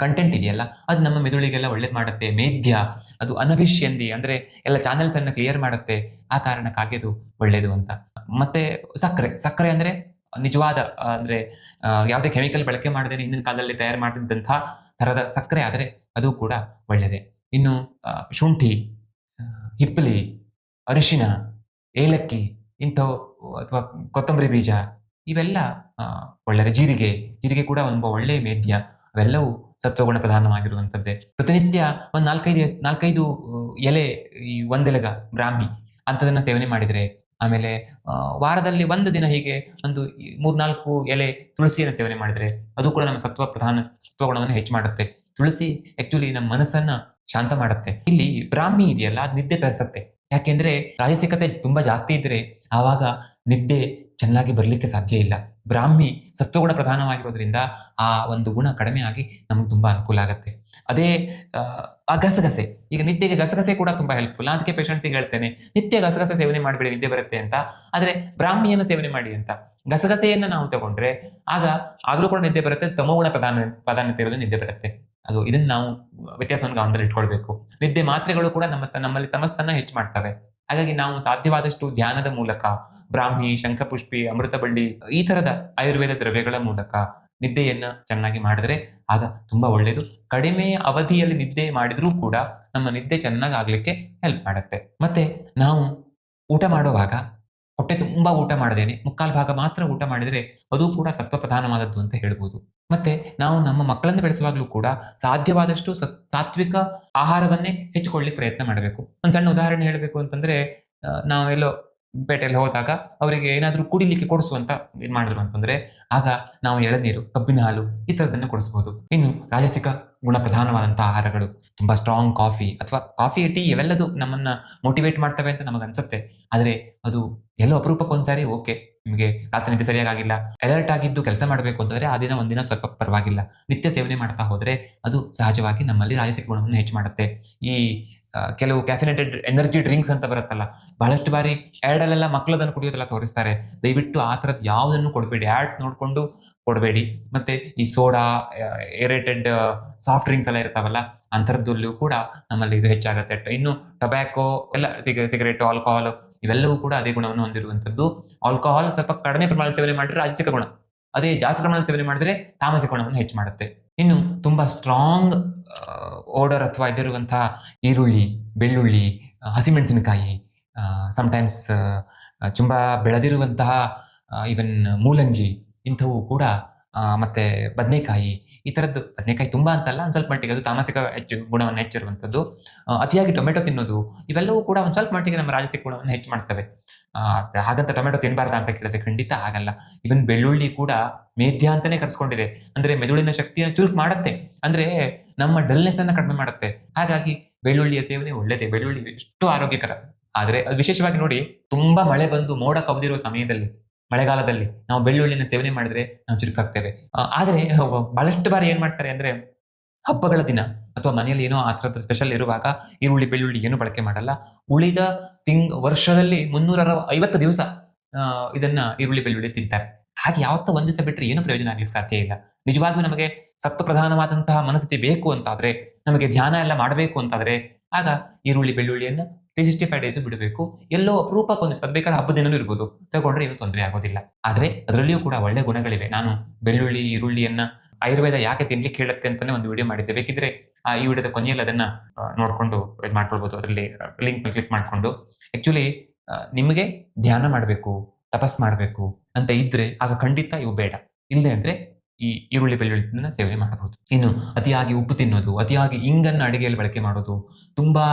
A: ಕಂಟೆಂಟ್ ಇದೆಯಲ್ಲ? ಅದು ನಮ್ಮ ಮೆದುಳಿಗೆಲ್ಲ ಒಳ್ಳೇದು ಮಾಡುತ್ತೆ. ಮೇಧ್ಯ ಅದು ಅನಭಿಷ್ಯಂದಿ, ಅಂದ್ರೆ ಎಲ್ಲ ಚಾನೆಲ್ಸ್ ಅನ್ನು ಕ್ಲಿಯರ್ ಮಾಡುತ್ತೆ. ಆ ಕಾರಣಕ್ಕಾಗಿ ಅದು ಒಳ್ಳೇದು ಅಂತ. ಮತ್ತೆ ಸಕ್ಕರೆ. ಸಕ್ಕರೆ ಅಂದ್ರೆ ನಿಜವಾದ, ಅಂದ್ರೆ ಯಾವುದೇ ಕೆಮಿಕಲ್ ಬಳಕೆ ಮಾಡದೆ ಹಿಂದಿನ ಕಾಲದಲ್ಲಿ ತಯಾರು ಮಾಡಿದಂತಹ ತರದ ಸಕ್ಕರೆ ಆದರೆ ಅದು ಕೂಡ ಒಳ್ಳೆಯದೇ ಇನ್ನು ಶುಂಠಿ ಹಿಪ್ಪಲಿ ಅರಿಶಿನ, ಏಲಕ್ಕಿ, ಇಂಥವು, ಅಥವಾ ಕೊತ್ತಂಬರಿ ಬೀಜ, ಇವೆಲ್ಲ ಒಳ್ಳೆಯದು. ಜೀರಿಗೆ ಜೀರಿಗೆ ಕೂಡ ಒಂದು ಒಳ್ಳೆಯ ಮೇದ್ಯ. ಅವೆಲ್ಲವೂ ಸತ್ವಗುಣ ಪ್ರಧಾನವಾಗಿರುವಂಥದ್ದೇ. ಪ್ರತಿನಿತ್ಯ ಒಂದು ನಾಲ್ಕೈದು ನಾಲ್ಕೈದು ಎಲೆ ಈ ಒಂದೆಲಗ ಬ್ರಾಹ್ಮಿ ಅಂಥದನ್ನ ಸೇವನೆ ಮಾಡಿದರೆ ಆಮೇಲೆ ವಾರದಲ್ಲಿ ಒಂದು ದಿನ ಹೀಗೆ ಒಂದು ಮೂರ್ನಾಲ್ಕು ಎಲೆ ತುಳಸಿಯನ್ನು ಸೇವನೆ ಮಾಡಿದ್ರೆ ಅದು ಕೂಡ ನಮ್ಮ ಸತ್ವ ಪ್ರಧಾನ ಸತ್ವಗುಣವನ್ನು ಹೆಚ್ಚು ಮಾಡುತ್ತೆ. ತುಳಸಿ ಆಕ್ಚುಲಿ ನಮ್ಮ ಮನಸ್ಸನ್ನ ಶಾಂತ ಮಾಡುತ್ತೆ. ಇಲ್ಲಿ ಬ್ರಾಹ್ಮಿ ಇದೆಯಲ್ಲ, ಅದು ನಿದ್ದೆ ತರಿಸುತ್ತೆ. ಯಾಕೆಂದ್ರೆ ರಾಜಸಿಕತೆ ತುಂಬಾ ಜಾಸ್ತಿ ಇದ್ರೆ ಆವಾಗ ನಿದ್ದೆ ಚೆನ್ನಾಗಿ ಬರಲಿಕ್ಕೆ ಸಾಧ್ಯ ಇಲ್ಲ. ಬ್ರಾಹ್ಮಿ ಸತ್ವಗುಣ ಪ್ರಧಾನವಾಗಿರೋದ್ರಿಂದ ಆ ಒಂದು ಗುಣ ಕಡಿಮೆ ಆಗಿ ನಮ್ಗೆ ತುಂಬಾ ಅನುಕೂಲ ಆಗುತ್ತೆ. ಅದೇ ಆ, ಗಸಗಸೆ. ಈಗ ನಿತ್ಯಗೆ ಗಸಗಸೆ ಕೂಡ ತುಂಬಾ ಹೆಲ್ಪ್ಫುಲ್ ಅದಕ್ಕೆ ಪೇಷಂಟ್ಸಿಗೆ ಹೇಳ್ತೇನೆ ನಿತ್ಯ ಗಸಗಸೆ ಸೇವನೆ ಮಾಡಬೇಡಿ ನಿದ್ದೆ ಬರುತ್ತೆ ಅಂತ. ಆದ್ರೆ ಬ್ರಾಹ್ಮಿಯನ್ನು ಸೇವನೆ ಮಾಡಿ ಅಂತ. ಗಸಗಸೆಯನ್ನ ನಾವು ತಗೊಂಡ್ರೆ ಆಗ ಆಗಲೂ ಕೂಡ ನಿದ್ದೆ ಬರುತ್ತೆ ತಮೋಗುಣ ಪ್ರಧಾನ ಪ್ರಾಧಾನ್ಯತೆ ಇರೋದು ನಿದ್ದೆ ಬರುತ್ತೆ. ಅದು ಇದನ್ನ ನಾವು ವ್ಯತ್ಯಾಸವನ್ನು ಗಮನದಲ್ಲಿ ಇಟ್ಕೊಳ್ಬೇಕು ನಿದ್ದೆ ಮಾತ್ರೆಗಳು ಕೂಡ ನಮ್ಮ ನಮ್ಮಲ್ಲಿ ತಮಸ್ಸನ್ನ ಹೆಚ್ಚು ಮಾಡ್ತವೆ. ಹಾಗಾಗಿ ನಾವು ಸಾಧ್ಯವಾದಷ್ಟು ಧ್ಯಾನದ ಮೂಲಕ, ಬ್ರಾಹ್ಮಿ, ಶಂಖಪುಷ್ಪಿ ಅಮೃತ ಬಳ್ಳಿ ಈ ತರದ ಆಯುರ್ವೇದ ದ್ರವ್ಯಗಳ ಮೂಲಕ ನಿದ್ದೆಯನ್ನ ಚೆನ್ನಾಗಿ ಮಾಡಿದ್ರೆ ಆಗ ತುಂಬಾ ಒಳ್ಳೇದು. ಕಡಿಮೆ ಅವಧಿಯಲ್ಲಿ ನಿದ್ದೆ ಮಾಡಿದ್ರೂ ಕೂಡ ನಮ್ಮ ನಿದ್ದೆ ಚೆನ್ನಾಗಿ ಆಗ್ಲಿಕ್ಕೆ ಹೆಲ್ಪ್ ಮಾಡುತ್ತೆ. ಮತ್ತೆ ನಾವು ಊಟ ಮಾಡುವಾಗ ಹೊಟ್ಟೆ ತುಂಬಾ ಊಟ ಮಾಡದೇನೆ, ಮುಕ್ಕಾಲು ಭಾಗ ಮಾತ್ರ ಊಟ ಮಾಡಿದ್ರೆ ಅದು ಕೂಡ ಸತ್ವ ಪ್ರಧಾನವಾದದ್ದು ಅಂತ ಹೇಳ್ಬೋದು. ಮತ್ತೆ ನಾವು ನಮ್ಮ ಮಕ್ಕಳನ್ನು ಬೆಳೆಸುವಾಗ್ಲೂ ಕೂಡ ಸಾಧ್ಯವಾದಷ್ಟು ಸತ್- ಸಾತ್ವಿಕ ಆಹಾರವನ್ನೇ ಹೆಚ್ಚಿಕೊಳ್ಳಿಕ್ಕೆ ಪ್ರಯತ್ನ ಮಾಡಬೇಕು. ಒಂದು ಸಣ್ಣ ಉದಾಹರಣೆ ಹೇಳಬೇಕು ಅಂತಂದ್ರೆ ನಾವೆಲ್ಲೋ ಪೇಟೆಯಲ್ಲಿ ಹೋದಾಗ ಅವರಿಗೆ ಏನಾದರೂ ಕುಡಿಲಿಕ್ಕೆ ಕೊಡಿಸು ಅಂತ ಇದ್ ಮಾಡಿದ್ರು ಅಂತಂದ್ರೆ ಆಗ ನಾವು ಎಳನೀರು ಕಬ್ಬಿನ ಹಾಲು ಈ ತರದನ್ನ ಕೊಡಿಸಬಹುದು ಇನ್ನು ರಾಜಸಿಕ ಗುಣ ಪ್ರಧಾನವಾದಂತಹ ಆಹಾರಗಳು, ತುಂಬಾ ಸ್ಟ್ರಾಂಗ್ ಕಾಫಿ ಅಥವಾ ಕಾಫಿ ಟೀ ಇವೆಲ್ಲದೂ ನಮ್ಮನ್ನ ಮೋಟಿವೇಟ್ ಮಾಡ್ತವೆ ಅಂತ ನಮಗೆ ಅನ್ಸುತ್ತೆ. ಆದ್ರೆ ಅದು ಎಲ್ಲೋ ಅಪರೂಪಕ್ಕೊಂದ್ಸಾರಿ ಓಕೆ, ನಿಮಗೆ ರಾತ್ರಿ ನಿದ್ದೆ ಸರಿಯಾಗಿಲ್ಲ ಅಲರ್ಟ್ ಆಗಿದ್ದು ಕೆಲಸ ಮಾಡಬೇಕು ಅಂತಂದ್ರೆ ಆ ದಿನ ಒಂದಿನ ಸ್ವಲ್ಪ ಪರವಾಗಿಲ್ಲ. ನಿತ್ಯ ಸೇವನೆ ಮಾಡ್ತಾ ಹೋದ್ರೆ ಅದು ಸಹಜವಾಗಿ ನಮ್ಮಲ್ಲಿ ರಾಜಸಿಕ ಗುಣವನ್ನು ಹೆಚ್ಚು ಮಾಡುತ್ತೆ. ಈ ಕೆಲವು ಕ್ಯಾಫಿನೇಟೆಡ್ ಎನರ್ಜಿ ಡ್ರಿಂಕ್ಸ್ ಅಂತ ಬರುತ್ತಲ್ಲ, ಬಹಳಷ್ಟು ಬಾರಿ ಆ್ಯಡಲ್ಲೆಲ್ಲ ಮಕ್ಕಳದನ್ನು ಕುಡಿಯೋದೆಲ್ಲ ತೋರಿಸ್ತಾರೆ. ದಯವಿಟ್ಟು ಆ ಥರದ್ದು ಯಾವುದನ್ನು ಕೊಡಬೇಡಿ. ಆಡ್ಸ್ ನೋಡ್ಕೊಂಡು ಕೊಡಬೇಡಿ. ಮತ್ತೆ ಈ ಸೋಡಾ ಏರೇಟೆಡ್ ಸಾಫ್ಟ್ ಡ್ರಿಂಕ್ಸ್ ಎಲ್ಲ ಇರ್ತಾವಲ್ಲ, ಅಂಥದ್ದಲ್ಲೂ ಕೂಡ ನಮ್ಮಲ್ಲಿ ಇದು ಹೆಚ್ಚಾಗುತ್ತೆ. ಇನ್ನು ಟೊಬ್ಯಾಕೋ ಎಲ್ಲ ಸಿಗ ಸಿಗರೇಟ್ ಆಲ್ಕೋಹಾಲ್ ಇವೆಲ್ಲವೂ ಕೂಡ ಅದೇ ಗುಣವನ್ನು ಹೊಂದಿರುವಂಥದ್ದು. ಆಲ್ಕೋಹಾಲ್ ಸ್ವಲ್ಪ ಕಡಿಮೆ ಪ್ರಮಾಣದ ಸೇವನೆ ಮಾಡಿದ್ರೆ ರಾಜಸಿಕ ಗುಣ. ಅದೇ ಜಾಸ್ತಿ ಪ್ರಮಾಣದ ಸೇವನೆ ಮಾಡಿದ್ರೆ ತಾಮಸಿಕ ಗುಣವನ್ನು ಹೆಚ್ಚು ಮಾಡುತ್ತೆ. ಇನ್ನು ತುಂಬಾ ಸ್ಟ್ರಾಂಗ್ ಓಡರ್ ಅಥವಾ ಇದಿರುವಂತಹ ಈರುಳ್ಳಿ, ಬೆಳ್ಳುಳ್ಳಿ ಹಸಿಮೆಣಸಿನಕಾಯಿ ಸಮಟೈಮ್ಸ್ ತುಂಬಾ ಬೆಳೆದಿರುವಂತಹ ಈವನ್ ಮೂಲಂಗಿ ಇಂಥವು ಕೂಡ ಮತ್ತೆ ಬದನೆಕಾಯಿ ಈ ತರದ್ದು ಬದನೆಕಾಯಿ ತುಂಬಾ ಅಂತಲ್ಲ, ಒಂದ್ ಸ್ವಲ್ಪ ಮಟ್ಟಿಗೆ ಅದು ತಾಮಸಿಕ ಹೆಚ್ಚು ಗುಣವನ್ನು ಹೆಚ್ಚಿರುವಂತದ್ದು ಅತಿಯಾಗಿ ಟೊಮೆಟೊ ತಿನ್ನೋದು, ಇವೆಲ್ಲವೂ ಕೂಡ ಒಂದ್ ಸ್ವಲ್ಪ ಮಟ್ಟಿಗೆ ನಮ್ಮ ರಾಜಸಿಕ ಗುಣವನ್ನು ಹೆಚ್ಚು ಮಾಡ್ತವೆ. ಹಾಗಂತ ಟೊಮೆಟೊ ತಿನ್ನಬಾರ್ದ ಅಂತ ಕೇಳಿದ್ರೆ ಖಂಡಿತ ಆಗಲ್ಲ. ಇವನ್ ಬೆಳ್ಳುಳ್ಳಿ ಕೂಡ ಮೇಧ್ಯ ಅಂತಾನೆ ಕರ್ಸ್ಕೊಂಡಿದೆ. ಅಂದ್ರೆ ಮೆದುಳಿನ ಶಕ್ತಿಯನ್ನು ಚುರುಕು ಮಾಡುತ್ತೆ. ಅಂದ್ರೆ ನಮ್ಮ ಡಲ್ನೆಸ್ ಅನ್ನ ಕಡಿಮೆ ಮಾಡುತ್ತೆ. ಹಾಗಾಗಿ ಬೆಳ್ಳುಳ್ಳಿಯ ಸೇವನೆ ಒಳ್ಳೆಯದೇ ಬೆಳ್ಳುಳ್ಳಿ ಎಷ್ಟು ಆರೋಗ್ಯಕರ. ಆದ್ರೆ ಅದು ವಿಶೇಷವಾಗಿ ನೋಡಿ, ತುಂಬಾ ಮಳೆ ಬಂದು ಮೋಡ ಕವಿದಿರುವ ಸಮಯದಲ್ಲಿ ಮಳೆಗಾಲದಲ್ಲಿ ನಾವು ಬೆಳ್ಳುಳ್ಳಿನ ಸೇವನೆ ಮಾಡಿದ್ರೆ ನಾವು ಚುರುಕಾಗ್ತೇವೆ. ಆದರೆ ಬಹಳಷ್ಟು ಬಾರಿ ಏನ್ ಮಾಡ್ತಾರೆ ಅಂದ್ರೆ ಹಬ್ಬಗಳ ದಿನ ಅಥವಾ ಮನೆಯಲ್ಲಿ ಏನೋ ಆ ಥರದ ಸ್ಪೆಷಲ್ ಇರುವಾಗ ಈರುಳ್ಳಿ, ಬೆಳ್ಳುಳ್ಳಿ ಏನು ಬಳಕೆ ಮಾಡಲ್ಲ. ಉಳಿದ ತಿಂಗ್ ವರ್ಷದಲ್ಲಿ ಮುನ್ನೂರ ಐವತ್ತು ದಿವಸ ಇದನ್ನ ಈರುಳ್ಳಿ, ಬೆಳ್ಳುಳ್ಳಿ ತಿಂತಾರೆ. ಹಾಗೆ ಯಾವತ್ತೂ ಒಂದು ದಿವಸ ಬಿಟ್ಟರೆ ಏನು ಪ್ರಯೋಜನ ಆಗ್ಲಿಕ್ಕೆ ಸಾಧ್ಯ ಇಲ್ಲ. ನಿಜವಾಗಿಯೂ ನಮಗೆ ಸತ್ವ ಪ್ರಧಾನವಾದಂತಹ ಮನಸ್ಥಿತಿ ಬೇಕು ಅಂತಾದ್ರೆ, ನಮಗೆ ಧ್ಯಾನ ಎಲ್ಲ ಮಾಡಬೇಕು ಅಂತಾದ್ರೆ ಆಗ ಈರುಳ್ಳಿ, ಬೆಳ್ಳುಳ್ಳಿಯನ್ನ ತ್ರೀ ಸಿಕ್ಸ್ಟಿ ಫೈವ್ ಡೇಸ್ ಬಿಡಬೇಕು. ಎಲ್ಲೋ ಅಪರೂಪಕ್ಕೊಂದು ಹಬ್ಬದ ದಿನನೂ ಇರ್ಬೋದು. ತಗೊಂಡ್ರೆ ಏನು ತೊಂದರೆ ಆಗೋದಿಲ್ಲ. ಆದ್ರೆ ಅದರಲ್ಲಿಯೂ ಕೂಡ ಒಳ್ಳೆ ಗುಣಗಳಿವೆ. ನಾನು ಬೆಳ್ಳುಳ್ಳಿ, ಈರುಳ್ಳಿಯನ್ನ ಆಯುರ್ವೇದ ಯಾಕೆ ತಿನ್ಲಿಕ್ಕೆ ಹೇಳುತ್ತೆ ಅಂತಾನೆ ಒಂದು ವಿಡಿಯೋ ಮಾಡಿದ್ದೆ. ಬೇಕಿದ್ರೆ ಆ ಈ ವಿಡಿಯೋದ ಕೊನೆಯಲ್ಲಿ ಅದನ್ನ ನೋಡ್ಕೊಂಡು ಇದು ಮಾಡ್ಕೊಳ್ಬಹುದು ಅದರಲ್ಲಿ ಲಿಂಕ್ ಕ್ಲಿಕ್ ಮಾಡಿಕೊಂಡು. ಆಕ್ಚುಲಿ ನಿಮಗೆ ಧ್ಯಾನ ಮಾಡಬೇಕು, ತಪಸ್ ಮಾಡಬೇಕು ಅಂತ ಇದ್ರೆ ಆಗ ಖಂಡಿತ ಇವು ಬೇಡ. ಇಲ್ಲದೆ ಅಂದ್ರೆ ಈ ಈರುಳ್ಳಿ ಬೆಳ್ಳುಳ್ಳಿನ ಸೇವನೆ ಮಾಡಬಹುದು. ಇನ್ನು ಅತಿಯಾಗಿ ಉಪ್ಪು ತಿನ್ನೋದು, ಅತಿಯಾಗಿ ಇಂಗನ್ನ ಅಡಿಗೆಯಲ್ಲಿ ಬಳಕೆ ಮಾಡೋದು, ತುಂಬಾ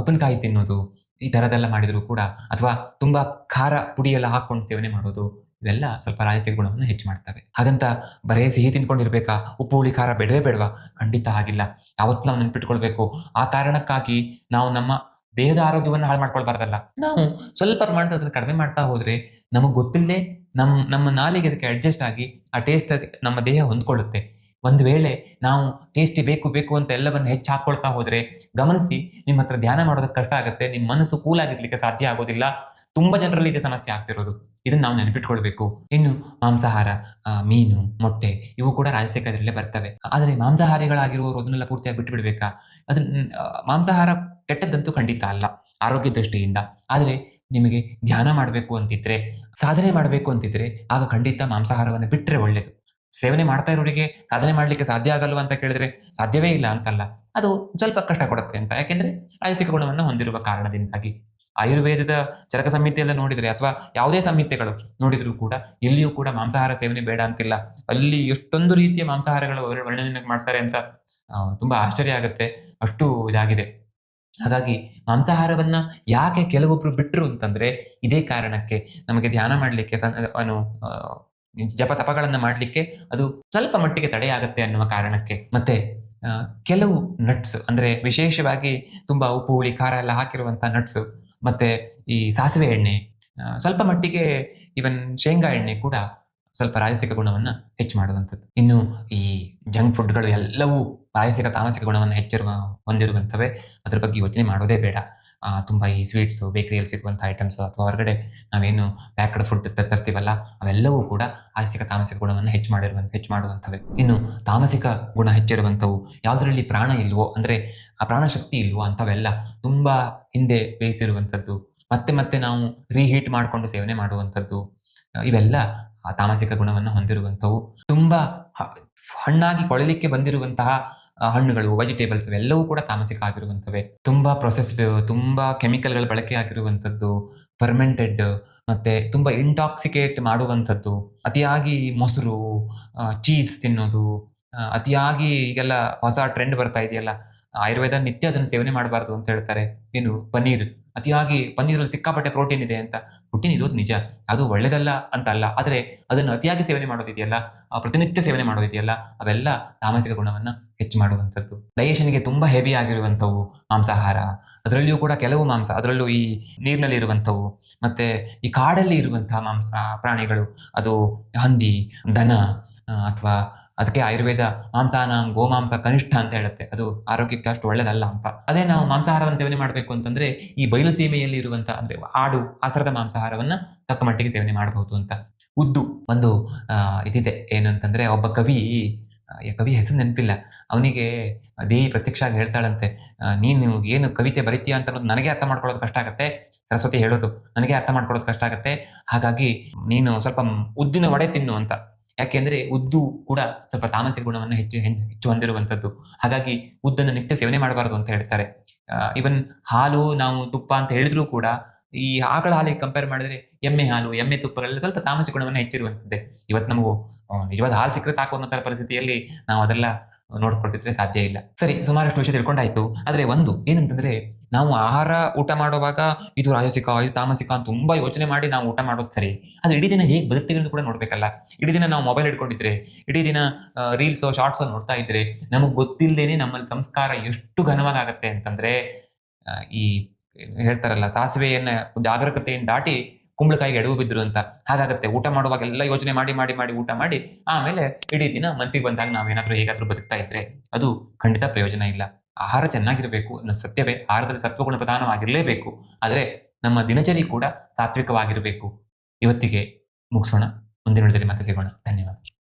A: ಉಪ್ಪಿನಕಾಯಿ ತಿನ್ನೋದು, ಈ ಥರದೆಲ್ಲ ಮಾಡಿದರೂ ಕೂಡ ಅಥವಾ ತುಂಬಾ ಖಾರ ಪುಡಿಯೆಲ್ಲ ಹಾಕೊಂಡು ಸೇವನೆ ಮಾಡೋದು, ಇವೆಲ್ಲ ಸ್ವಲ್ಪ ರಾಜಸಿಕ ಗುಣವನ್ನು ಹೆಚ್ಚು ಮಾಡ್ತವೆ. ಹಾಗಂತ ಬರೇ ಸಿಹಿ ತಿನ್ಕೊಂಡಿರ್ಬೇಕಾ ಉಪ್ಪು, ಹುಳಿ, ಖಾರ ಬೇಡವೇ ಬೇಡವಾ? ಖಂಡಿತ ಆಗಿಲ್ಲ ಯಾವತ್ತು ನಾವು ನೆನ್ಪಿಟ್ಕೊಳ್ಬೇಕು, ಆ ಕಾರಣಕ್ಕಾಗಿ ನಾವು ನಮ್ಮ ದೇಹದ ಆರೋಗ್ಯವನ್ನು ಹಾಳು ಮಾಡ್ಕೊಳ್ಬಾರ್ದಲ್ಲ. ನಾವು ಸ್ವಲ್ಪ ಪ್ರಮಾಣದ ಕಡಿಮೆ ಮಾಡ್ತಾ ಹೋದ್ರೆ ನಮಗೆ ಗೊತ್ತಿಲ್ಲದೆ ನಮ್, ನಮ್ಮ ನಾಲಿಗೆ ಅದಕ್ಕೆ ಅಡ್ಜಸ್ಟ್ ಆಗಿ ಆ ಟೇಸ್ಟ್ ನಮ್ಮ ದೇಹ ಹೊಂದ್ಕೊಳ್ಳುತ್ತೆ. ಒಂದು ವೇಳೆ ನಾವು ಟೇಸ್ಟಿ ಬೇಕು ಬೇಕು ಅಂತ ಎಲ್ಲವನ್ನ ಹೆಚ್ಚು ಹಾಕೊಳ್ತಾ ಹೋದ್ರೆ, ಗಮನಿಸಿ ನಿಮ್ಮ ಹತ್ರ ಧ್ಯಾನ ಮಾಡೋದಕ್ಕೆ ಕಷ್ಟ ಆಗುತ್ತೆ ನಿಮ್ಮ ಮನಸ್ಸು ಕೂಲ್ ಆಗಿರ್ಲಿಕ್ಕೆ ಸಾಧ್ಯ ಆಗೋದಿಲ್ಲ, ತುಂಬಾ ಜನರಲ್ಲಿ ಇದೆ ಸಮಸ್ಯೆ ಆಗ್ತಿರೋದು. ಇದನ್ನ ನಾವು ನೆನಪಿಟ್ಕೊಳ್ಬೇಕು. ಇನ್ನು ಮಾಂಸಾಹಾರ ಮೀನು, ಮೊಟ್ಟೆ, ಇವು ಕೂಡ ರಾಜಸೇಖರದಲ್ಲೇ ಬರ್ತವೆ. ಆದರೆ ಮಾಂಸಾಹಾರಿಗಳಾಗಿರುವವರು ಅದನ್ನೆಲ್ಲ ಪೂರ್ತಿಯಾಗಿ ಬಿಟ್ಟು ಬಿಡ್ಬೇಕಾ ಅದನ್ನ ಮಾಂಸಾಹಾರ ಕೆಟ್ಟದ್ದಂತೂ ಖಂಡಿತ ಅಲ್ಲ ಆರೋಗ್ಯ ದೃಷ್ಟಿಯಿಂದ ಆದರೆ ನಿಮಗೆ ಧ್ಯಾನ ಮಾಡಬೇಕು ಅಂತಿದ್ರೆ, ಸಾಧನೆ ಮಾಡಬೇಕು ಅಂತಿದ್ರೆ ಆಗ ಖಂಡಿತ ಮಾಂಸಾಹಾರವನ್ನು ಬಿಟ್ಟರೆ ಒಳ್ಳೇದು. ಸೇವನೆ ಮಾಡ್ತಾ ಇರೋರಿಗೆ ಸಾಧನೆ ಮಾಡ್ಲಿಕ್ಕೆ ಸಾಧ್ಯ ಆಗಲ್ವಾ ಅಂತ ಕೇಳಿದ್ರೆ ಸಾಧ್ಯವೇ ಇಲ್ಲ ಅಂತಲ್ಲ. ಅದು ಸ್ವಲ್ಪ ಕಷ್ಟ ಕೊಡುತ್ತೆ ಅಂತ. ಯಾಕೆಂದ್ರೆ ಐಸಿಕ ಗುಣವನ್ನು ಹೊಂದಿರುವ ಕಾರಣದಿಂದಾಗಿ. ಆಯುರ್ವೇದದ ಚರಕ ಸಂಹಿತೆಯಲ್ಲ ನೋಡಿದ್ರೆ ಅಥವಾ ಯಾವುದೇ ಸಂಹಿತೆಗಳು ನೋಡಿದ್ರು ಕೂಡ ಎಲ್ಲಿಯೂ ಕೂಡ ಮಾಂಸಾಹಾರ ಸೇವನೆ ಬೇಡ ಅಂತಿಲ್ಲ. ಅಲ್ಲಿ ಎಷ್ಟೊಂದು ರೀತಿಯ ಮಾಂಸಾಹಾರಗಳು ವರ್ಣನೆ ಮಾಡ್ತಾರೆ ಅಂತ ತುಂಬಾ ಆಶ್ಚರ್ಯ ಆಗುತ್ತೆ. ಅಷ್ಟು ಇದಾಗಿದೆ. ಹಾಗಾಗಿ ಮಾಂಸಾಹಾರವನ್ನ ಯಾಕೆ ಕೆಲವೊಬ್ರು ಬಿಟ್ರು ಅಂತಂದ್ರೆ ಇದೇ ಕಾರಣಕ್ಕೆ ನಮಗೆ ಧ್ಯಾನ ಮಾಡಲಿಕ್ಕೆ ಅನು ಜಪ ತಪಗಳನ್ನ ಮಾಡಲಿಕ್ಕೆ ಅದು ಸ್ವಲ್ಪ ಮಟ್ಟಿಗೆ ತಡೆಯಾಗತ್ತೆ ಅನ್ನುವ ಕಾರಣಕ್ಕೆ. ಮತ್ತೆ ಕೆಲವು ನಟ್ಸ್ ಅಂದ್ರೆ ವಿಶೇಷವಾಗಿ ತುಂಬಾ ಉಪ್ಪು, ಹುಳಿ, ಖಾರ ಎಲ್ಲ ಹಾಕಿರುವಂತ ನಟ್ಸ್ ಮತ್ತೆ ಈ ಸಾಸಿವೆ ಎಣ್ಣೆ ಸ್ವಲ್ಪ ಮಟ್ಟಿಗೆ ಇವನ್ ಶೇಂಗಾ ಎಣ್ಣೆ ಕೂಡ ಸ್ವಲ್ಪ ರಾಜಸಿಕ ಗುಣವನ್ನ ಹೆಚ್ಚು ಮಾಡುವಂಥದ್ದು. ಇನ್ನು ಈ ಜಂಕ್ ಫುಡ್ಗಳು ಎಲ್ಲವೂ ರಾಜಸಿಕ ತಾಮಸಿಕ ಗುಣವನ್ನು ಹೆಚ್ಚಿರುವ, ಹೊಂದಿರುವಂಥವೇ. ಅದ್ರ ಬಗ್ಗೆ ಯೋಚನೆ ಮಾಡೋದೇ ಬೇಡ. ತುಂಬ ಈ ಸ್ವೀಟ್ಸು ಬೇಕರಿಯಲ್ಲಿ ಸಿಗುವಂಥ ಐಟಮ್ಸು ಅಥವಾ ಹೊರಗಡೆ ನಾವೇನು ಪ್ಯಾಕ್ಡ್ ಫುಡ್ ತರ್ತೀವಲ್ಲ, ಅವೆಲ್ಲವೂ ಕೂಡ ರಾಜಸಿಕ ತಾಮಸಿಕ ಗುಣವನ್ನು ಹೆಚ್ಚು ಮಾಡಿರುವಂತ ಹೆಚ್ಚು ಮಾಡುವಂಥವೆ. ಇನ್ನು ತಾಮಸಿಕ ಗುಣ ಹೆಚ್ಚಿರುವಂಥವು ಯಾವುದರಲ್ಲಿ ಪ್ರಾಣ ಇಲ್ವೋ, ಅಂದ್ರೆ ಆ ಪ್ರಾಣಶಕ್ತಿ ಇಲ್ವೋ ಅಂಥವೆಲ್ಲ ತುಂಬಾ ಹಿಂದೆ ಬೇಯಿಸಿರುವಂಥದ್ದು. ಮತ್ತೆ ಮತ್ತೆ ನಾವು ರೀಹೀಟ್ ಮಾಡಿಕೊಂಡು ಸೇವನೆ ಮಾಡುವಂಥದ್ದು. ಇವೆಲ್ಲ ತಾಮಸಿಕ ಗುಣವನ್ನು ಹೊಂದಿರುವಂಥವು ತುಂಬಾ ಹಣ್ಣಾಗಿ ಕೊಳಲಿಕ್ಕೆ ಬಂದಿರುವಂತಹ ಹಣ್ಣುಗಳು ವೆಜಿಟೇಬಲ್ಸ್ ಎಲ್ಲವೂ ಕೂಡ ತಾಮಸಿಕ ಆಗಿರುವಂಥವೆ. ತುಂಬಾ ಪ್ರೊಸೆಸ್ಡ್ ತುಂಬಾ ಕೆಮಿಕಲ್ಗಳ ಬಳಕೆ ಆಗಿರುವಂಥದ್ದು ಫರ್ಮೆಂಟೆಡ್ ಮತ್ತೆ ತುಂಬಾ ಇಂಟಾಕ್ಸಿಕೇಟ್ ಮಾಡುವಂಥದ್ದು, ಅತಿಯಾಗಿ ಮೊಸರು ಚೀಸ್ ತಿನ್ನೋದು ಅತಿಯಾಗಿ ಈಗೆಲ್ಲ ಹೊಸ ಟ್ರೆಂಡ್ ಬರ್ತಾ ಇದೆಯಲ್ಲ, ಆಯುರ್ವೇದ ನಿತ್ಯ ಅದನ್ನು ಸೇವನೆ ಮಾಡಬಾರ್ದು ಅಂತ ಹೇಳ್ತಾರೆ. ಏನು, ಪನ್ನೀರ್, ಅತಿಯಾಗಿ ಪನ್ನೀರಲ್ಲಿ ಸಿಕ್ಕಾಪಟ್ಟೆ ಪ್ರೋಟೀನ್ ಇದೆ ಅಂತ. ಪ್ರೋಟೀನ್ ಇರೋದು ನಿಜ. ಅದು ಒಳ್ಳೇದಲ್ಲ ಅಂತ ಅಲ್ಲ ಆದರೆ ಅದನ್ನು ಅತಿಯಾಗಿ ಸೇವನೆ ಮಾಡೋದಿದೆಯಲ್ಲ? ಪ್ರತಿನಿತ್ಯ ಸೇವನೆ ಮಾಡೋದಿದೆಯಲ್ಲ? ಅವೆಲ್ಲ ತಾಮಸಿಕ ಗುಣವನ್ನ ಹೆಚ್ಚು ಮಾಡುವಂಥದ್ದು. ಡೈಜೆಷನ್ಗೆ ತುಂಬಾ ಹೆವಿ ಆಗಿರುವಂಥವು ಮಾಂಸಾಹಾರ. ಅದರಲ್ಲಿಯೂ ಕೂಡ ಕೆಲವು ಮಾಂಸ, ಅದರಲ್ಲೂ ಈ ನೀರಿನಲ್ಲಿ ಇರುವಂಥವು, ಮತ್ತೆ ಈ ಕಾಡಲ್ಲಿ ಇರುವಂತಹ ಮಾಂಸ ಪ್ರಾಣಿಗಳು, ಅದು ಹಂದಿ, ದನ ಅಥವಾ ಅದಕ್ಕೆ ಆಯುರ್ವೇದ ಮಾಂಸಾನ ಗೋಮಾಂಸ ಕನಿಷ್ಠ ಅಂತ ಹೇಳುತ್ತೆ. ಅದು ಆರೋಗ್ಯಕ್ಕೆ ಅಷ್ಟು ಒಳ್ಳೇದಲ್ಲ ಅಂತ. ಅದೇ ನಾವು ಮಾಂಸಾಹಾರವನ್ನು ಸೇವನೆ ಮಾಡಬೇಕು ಅಂತಂದ್ರೆ ಈ ಬಯಲು ಸೀಮೆಯಲ್ಲಿ ಇರುವಂತಹ ಅಂದ್ರೆ ಆಡು, ಆ ಥರದ ಮಾಂಸಾಹಾರವನ್ನ ತಕ್ಕ ಮಟ್ಟಿಗೆ ಸೇವನೆ ಮಾಡಬಹುದು ಅಂತ. ಉದ್ದು. ಒಂದು ಇದಿದೆ. ಏನು ಅಂತಂದ್ರೆ ಒಬ್ಬ ಕವಿ ಕವಿ ಹೆಸರು ನೆನಪಿಲ್ಲ. ಅವನಿಗೆ ದೇವಿ ಪ್ರತ್ಯಕ್ಷ ಆಗಿ ಹೇಳ್ತಾಳಂತೆ ನೀನು ಏನು ಕವಿತೆ ಬರಿತೀಯ ಅಂತ ಅನ್ನೋದು ನನಗೆ ಅರ್ಥ ಮಾಡ್ಕೊಳ್ಳೋದು ಕಷ್ಟ ಆಗತ್ತೆ. ಸರಸ್ವತಿ ಹೇಳೋದು ನನಗೆ ಅರ್ಥ ಮಾಡ್ಕೊಳ್ಳೋದು ಕಷ್ಟ ಆಗತ್ತೆ. ಹಾಗಾಗಿ ನೀನು ಸ್ವಲ್ಪ ಉದ್ದಿನ ವಡೆ ತಿನ್ನು ಅಂತ. ಯಾಕೆಂದ್ರೆ ಉದ್ದು ಕೂಡ ಸ್ವಲ್ಪ ತಾಮಸಿಕ ಗುಣವನ್ನು ಹೆಚ್ಚು ಹೆಚ್ಚು ಹೊಂದಿರುವಂಥದ್ದು. ಹಾಗಾಗಿ ಉದ್ದನ್ನು ನಿತ್ಯ ಸೇವನೆ ಮಾಡಬಾರದು ಅಂತ ಹೇಳ್ತಾರೆ. ಇವನ್ ಹಾಲು, ನಾವು ತುಪ್ಪ ಅಂತ ಹೇಳಿದ್ರೂ ಕೂಡ ಈ ಆಕಳ ಹಾಲಿಗೆ ಕಂಪೇರ್ ಮಾಡಿದ್ರೆ ಎಮ್ಮೆ ಹಾಲು ಎಮ್ಮೆ ತುಪ್ಪಗಳೆಲ್ಲ ಸ್ವಲ್ಪ ತಾಮಸಿಕ ಗುಣವನ್ನು ಹೆಚ್ಚಿರುವಂತದ್ದೇ. ಇವತ್ತು ನಮಗೂ ನಿಜವಾದ ಹಾಲು ಸಿಕ್ಕರೆ ಸಾಕು ಅನ್ನೋ ಪರಿಸ್ಥಿತಿಯಲ್ಲಿ ನಾವು ಅದೆಲ್ಲ ನೋಡ್ಕೊಳ್ತಿದ್ರೆ ಸಾಧ್ಯ ಇಲ್ಲ. ಸರಿ ಸುಮಾರಷ್ಟು ವಿಷಯ ತಿಳ್ಕೊಂಡಾಯ್ತು. ಆದ್ರೆ ಒಂದು ಏನಂತಂದ್ರೆ ನಾವು ಆಹಾರ ಊಟ ಮಾಡುವಾಗ ಇದು ರಾಜಸಿಕ ಇದು ತಾಮಸಿಕ ಅಂತ ತುಂಬಾ ಯೋಚನೆ ಮಾಡಿ ನಾವು ಊಟ ಮಾಡೋದು ಸರಿ. ಆದ್ರೆ ಇಡೀ ದಿನ ಹೇಗೆ ಬದುಕ್ತೀವಿ ಅಂತ ಕೂಡ ನೋಡ್ಬೇಕಲ್ಲ. ಇಡೀ ದಿನ ನಾವು ಮೊಬೈಲ್ ಹಿಡ್ಕೊಂಡಿದ್ರೆ ಇಡೀ ದಿನ ರೀಲ್ಸ್ ಶಾರ್ಟ್ಸ್ ನೋಡ್ತಾ ಇದ್ರೆ ನಮಗೆ ಗೊತ್ತಿಲ್ಲದೇನೆ ನಮ್ಮಲ್ಲಿ ಸಂಸ್ಕಾರ ಎಷ್ಟು ಘನವಾಗತ್ತೆ ಅಂತಂದ್ರೆ ಆ, ಈ ಹೇಳ್ತಾರಲ್ಲ, ಸಾಸಿವೆಯನ್ನ ಜಾಗರೂಕತೆಯನ್ನು ದಾಟಿ ಕುಂಬಳಕಾಯಿಗೆ ಎಡವು ಬಿದ್ರು ಅಂತ. ಹಾಗಾಗತ್ತೆ, ಊಟ ಮಾಡುವಾಗ ಎಲ್ಲ ಯೋಚನೆ ಮಾಡಿ ಮಾಡಿ ಮಾಡಿ, ಊಟ ಮಾಡಿ, ಆಮೇಲೆ ಇಡೀ ದಿನ ಮನ್ಸಿಗೆ ಬಂದಾಗ ನಾವೇನಾದ್ರೂ ಹೇಗಾದ್ರೂ ಬದುಕ್ತಾ ಇದ್ರೆ ಅದು ಖಂಡಿತ ಪ್ರಯೋಜನ ಇಲ್ಲ. ಆಹಾರ ಚೆನ್ನಾಗಿರಬೇಕು ಅನ್ನೋ ಸತ್ಯವೇ ಆಹಾರದಲ್ಲಿ ಸತ್ವಗುಣ ಪ್ರಧಾನವಾಗಿರಲೇಬೇಕು. ಆದ್ರೆ ನಮ್ಮ ದಿನಚರಿ ಕೂಡ ಸಾತ್ವಿಕವಾಗಿರಬೇಕು. ಇವತ್ತಿಗೆ ಮುಗಿಸೋಣ. ಮುಂದಿನ ವಿಡಿಯೋದಲ್ಲಿ ಮತ್ತೆ ಸಿಗೋಣ. ಧನ್ಯವಾದ.